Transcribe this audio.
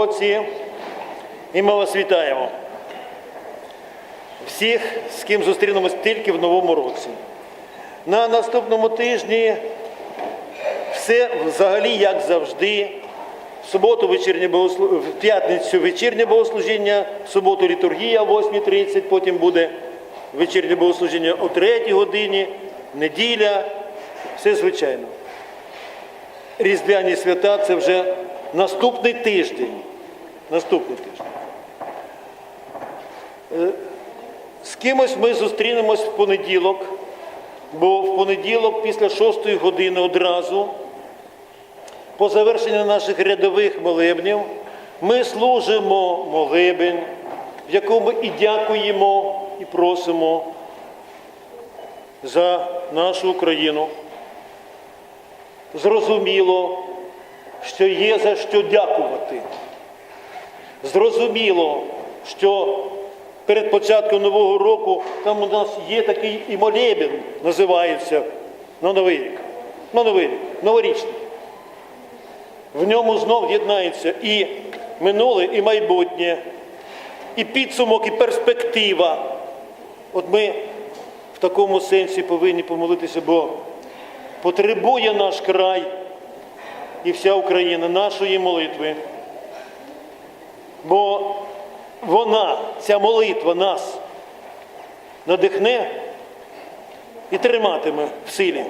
році, і ми вас вітаємо. Всіх, з ким зустрінемось тільки в новому році. На наступному тижні все взагалі як завжди. В суботу вечірнє в п'ятницю вечірнє богослужіння, в суботу літургія о 8.30, потім буде вечірнє богослужіння о 3 годині, неділя, все звичайно. Різдвяні свята це вже наступний тиждень. Наступний тиждень. З кимось ми зустрінемось в понеділок, бо в понеділок після 6 години одразу, по завершенню наших рядових молебнів, ми служимо молебень, в якому і дякуємо, і просимо за нашу Україну. Зрозуміло, що є за що дякувати. Зрозуміло, що перед початком Нового року там у нас є такий і молебен, називається на Новий рік. На Новий рік, новорічний. В ньому знов єднається і минуле, і майбутнє, і підсумок, і перспектива. От ми в такому сенсі повинні помолитися, бо потребує наш край і вся Україна нашої молитви. Бо вона, ця молитва нас надихне і триматиме в силі.